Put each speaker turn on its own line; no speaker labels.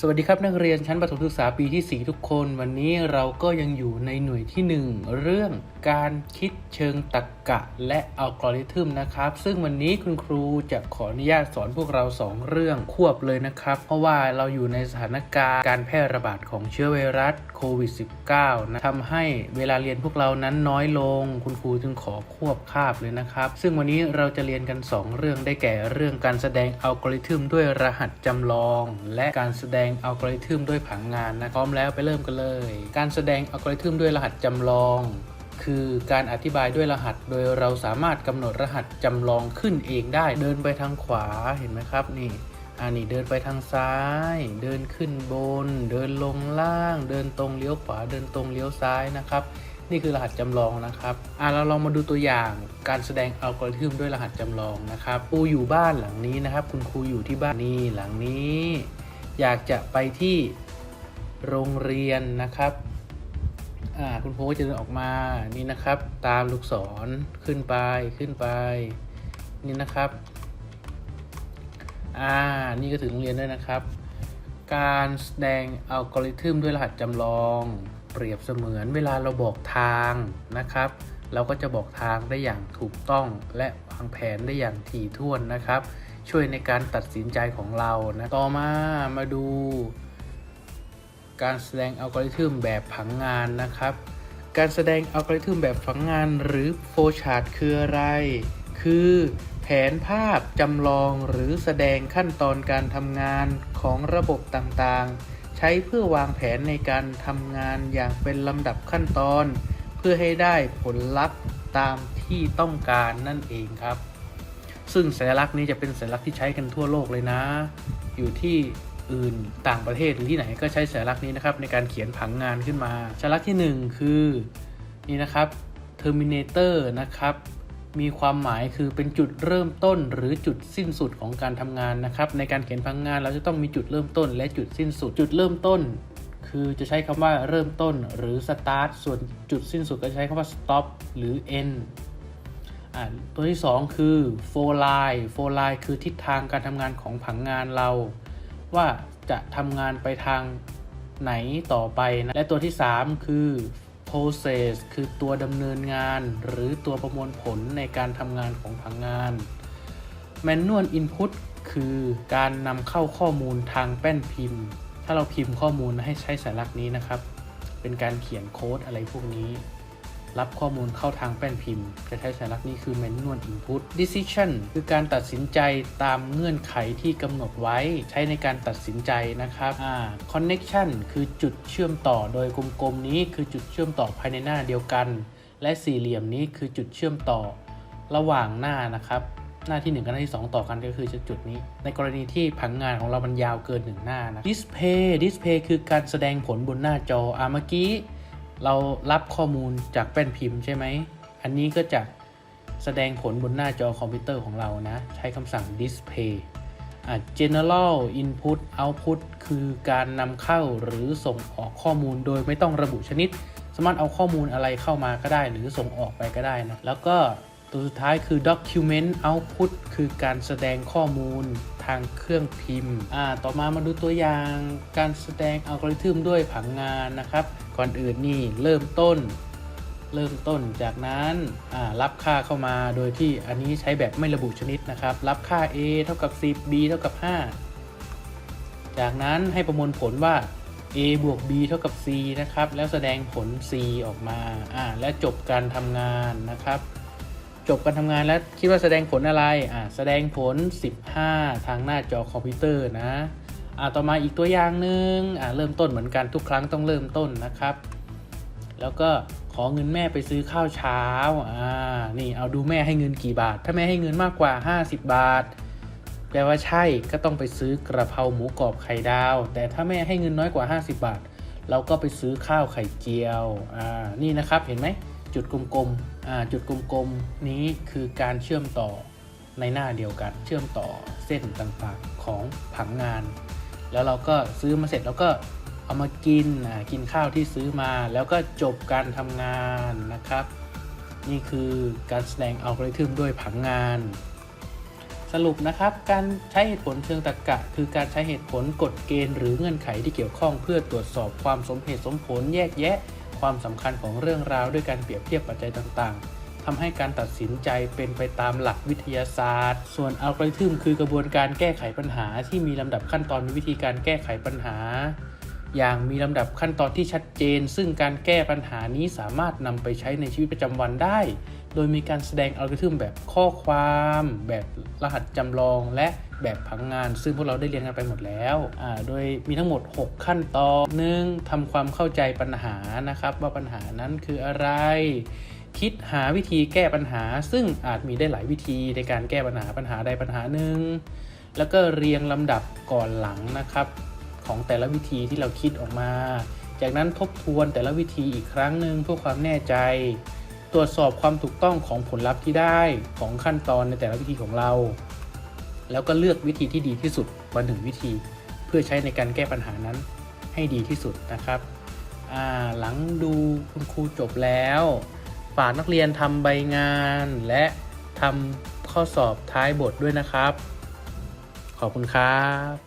สวัสดีครับนักเรียนชั้นประถมศึกษาปีที่ 4 ทุกคน วันนี้เราก็ยังอยู่ในหน่วยที่ 1 เรื่องการคิดเชิงตรรกะและอัลกอริทึมนะครับ ซึ่งวันนี้คุณครูจะขออนุญาตสอนพวกเรา 2 เรื่องควบเลยนะครับ เพราะว่าเราอยู่ในสถานการณ์การแพร่ระบาดของเชื้อไวรัสโควิด -19 นะทำให้เวลาเรียนพวกเรานั้นน้อยลง คุณครูจึงขอควบคาบเลยนะครับ ซึ่งวันนี้เราจะเรียนกัน 2 เรื่องได้แก่เรื่องการแสดงอัลกอริทึมด้วยรหัสจำลอง และการแสดงงอัลกอริทึมด้วยผังงานนะพร้อมแล้วไปเริ่มกันเลย การแสดงอัลกอริทึมด้วยรหัสจำลอง คือการอธิบายด้วยรหัส โดยเราสามารถกำหนดรหัสจำลองขึ้นเองได้ เดินไปทางขวาเห็นไหมครับนี่อันนี้เดินไปทางซ้าย เดินขึ้นบน เดินลงล่าง เดินตรงเลี้ยวขวา เดินตรงเลี้ยวซ้ายนะครับ นี่คือรหัสจำลองนะครับอะเราลองมาดูตัวอย่างการแสดงอัลกอริทึมด้วยรหัสจำลองนะครับครูอยู่บ้านหลังนี้นะครับ คุณครูอยู่ที่บ้านนี่หลังนี้ อยากจะไปที่โรงเรียนนะครับคุณครูก็จะเดินออกมานี่นะครับ ตามลูกศรขึ้นไปขึ้นไป นี่นะครับอ่านี่ก็ถึงโรงเรียนด้วยนะครับ การแสดงอัลกอริทึมด้วยรหัสจำลอง เปรียบเสมือนเวลาเราบอกทางนะครับ เราก็จะบอกทางได้อย่างถูกต้องและวางแผนได้อย่างถี่ถ้วนนะครับ ช่วยในการตัดสินใจของเรานะต่อมามาดู การแสดงอัลกอริทึมแบบผังงานนะครับ การแสดงอัลกอริทึมแบบผังงานหรือโฟชาร์ตคืออะไร คือแผนภาพจำลองหรือแสดงขั้นตอนการทำงานของระบบต่างๆ ใช้เพื่อวางแผนในการทำงานอย่างเป็นลำดับขั้นตอน เพื่อให้ได้ผลลัพธ์ตามที่ต้องการนั่นเองครับ ซึ่งสัญลักษณ์นี้จะเป็นสัญลักษณ์ที่ใช้กันทั่วโลกเลยนะ อยู่ที่อื่นต่างประเทศหรือที่ไหนก็ใช้สัญลักษณ์นี้นะครับในการเขียนผังงานขึ้นมาสัญลักษณ์ที่หนึ่งคือนี่นะครับ Terminator นะครับมีความหมายคือเป็นจุดเริ่มต้นหรือจุดสิ้นสุดของการทำงานนะครับ ในการเขียนผังงานเราจะต้องมีจุดเริ่มต้นและจุดสิ้นสุด จุดเริ่มต้น คือจะใช้คำว่าเริ่มต้นหรือ start ส่วนจุดสิ้นสุดก็ใช้คำว่า stop หรือ end ตัวที่ 2 คือ for line for line คือทิศทางการทำงานของผังงานเรา ว่าจะทำงานไปทางไหนต่อไปนะและตัวที่ 3 คือ process คือตัวดำเนินงาน หรือตัวประมวลผลในการทำงานของผังงาน manual input คือการนำเข้าข้อมูลทางแป้นพิมพ์ ถ้าเราพิมพ์ข้อมูลให้ใช้สัญลักษณ์นี้นะครับ เป็นการเขียนโค้ดอะไรพวกนี้ รับข้อมูลเข้าทางแป้นพิมพ์ จะใช้สัญลักษณ์นี้คือ manual input decision คือการตัดสินใจตามเงื่อนไขที่กำหนดไว้ใช้ในการตัดสินใจนะครับอ่า connection คือจุดเชื่อมต่อโดยกลมๆนี้คือจุดเชื่อมต่อภายในหน้าเดียวกัน และสี่เหลี่ยมนี้คือจุดเชื่อมต่อระหว่างหน้านะครับหน้าที่ 1 กับหน้าที่ 2 ต่อกันก็คือจะจุดนี้ ในกรณีที่ผังงานของเรามันยาวเกิน 1 หน้านะ display display คือการแสดงผลบนหน้าจออะเมื่อกี้ เรารับข้อมูลจากแป้นพิมพ์ใช่ไหม อันนี้ก็จะแสดงผลบนหน้าจอคอมพิวเตอร์ของเรานะ ใช้คำสั่ง display general input output คือการนำเข้าหรือส่งออกข้อมูลโดยไม่ต้องระบุชนิด สามารถเอาข้อมูลอะไรเข้ามาก็ได้ หรือส่งออกไปก็ได้นะ แล้วก็ตัวสุดท้ายคือ document output คือการแสดงข้อมูลทางเครื่องพิมพ์ อ่า ต่อมามาดูตัวอย่างการแสดงอัลกอริทึมด้วยผังงานนะครับ ก่อนอื่นนี่เริ่มต้น เริ่มต้นจากนั้นรับค่าเข้ามาโดยที่อันนี้ใช้แบบไม่ระบุชนิดนะครับ รับค่า a เท่ากับ 10 b เท่ากับ 5 จากนั้นให้ประมวลผลว่า a บวก b เท่ากับ c นะครับ แล้วแสดงผล c ออกมาอ่าและจบการทำงานนะครับ จบการทำงานแล้วคิดว่าแสดงผลอะไรอ่าแสดงผล 15 ทางหน้าจอคอมพิวเตอร์นะ อ่าต่อมาอีกตัวอย่างหนึ่งอ่าเริ่มต้นเหมือนกันทุกครั้งต้องเริ่มต้นนะครับ แล้วก็ขอเงินแม่ไปซื้อข้าวเช้าอ่านี่เอาดูแม่ให้เงินกี่บาท ถ้าแม่ให้เงินมากกว่า 50 บาท แปลว่าใช่ก็ต้องไปซื้อกระเพราหมูกรอบไข่ดาว แต่ถ้าแม่ให้เงินน้อยกว่า 50 บาท เราก็ไปซื้อข้าวไข่เจียวอ่านี่นะครับเห็นไหมจุดกลมๆอ่าจุดกลมๆนี้คือการเชื่อมต่อในหน้าเดียวกันเชื่อมต่อเส้นต่างๆของผังงาน แล้วเราก็ซื้อมาเสร็จแล้วก็เอามากินอ่ากินข้าวที่ซื้อมาแล้วก็จบการทำงานนะครับ นี่คือการแสดงอัลกอริทึมด้วยผังงานสสรุปนะครับ การใช้เหตุผลเชิงตรรกะ คือการใช้เหตุผลกฎเกณฑ์หรือเงื่อนไขที่เกี่ยวข้องเพื่อตรวจสอบความสมเหตุสมผลแยกแยะ ความสำคัญของเรื่องราวด้วยการเปรียบเทียบปัจจัยต่างๆ ทำให้การตัดสินใจเป็นไปตามหลักวิทยาศาสตร์ ส่วนอัลกอริทึมคือกระบวนการแก้ไขปัญหา ที่มีลำดับขั้นตอนมีวิธีการแก้ไขปัญหา อย่างมีลำดับขั้นตอนที่ชัดเจน ซึ่งการแก้ปัญหานี้สามารถนำไปใช้ในชีวิตประจำวันได้ โดยมีการแสดงอัลกอริทึมแบบข้อความ แบบรหัสจำลองและแบบผังงาน ซึ่งพวกเราได้เรียนกันไปหมดแล้วโดยมีทั้งหมด 6 ขั้นตอนหนึ่งทำความเข้าใจปัญหานะครับ ว่าปัญหานั้นคืออะไร คิดหาวิธีแก้ปัญหา ซึ่งอาจมีได้หลายวิธีในการแก้ปัญหาปัญหาใดปัญหาหนึ่งแล้วก็เรียงลำดับก่อนหลังนะครับ ของแต่ละวิธีที่เราคิดออกมา จากนั้นทบทวนแต่ละวิธีอีกครั้งหนึ่งเพื่อความแน่ใจ ตรวจสอบความถูกต้องของผลลัพธ์ที่ได้ของขั้นตอนในแต่ละวิธีของเรา แล้วก็เลือกวิธีที่ดีที่สุดมาหนึ่งวิธี เพื่อใช้ในการแก้ปัญหานั้นให้ดีที่สุดนะครับหลังดูคุณครูจบแล้ว ฝากนักเรียนทำใบงานและทำข้อสอบท้ายบทด้วยนะครับ ขอบคุณครับ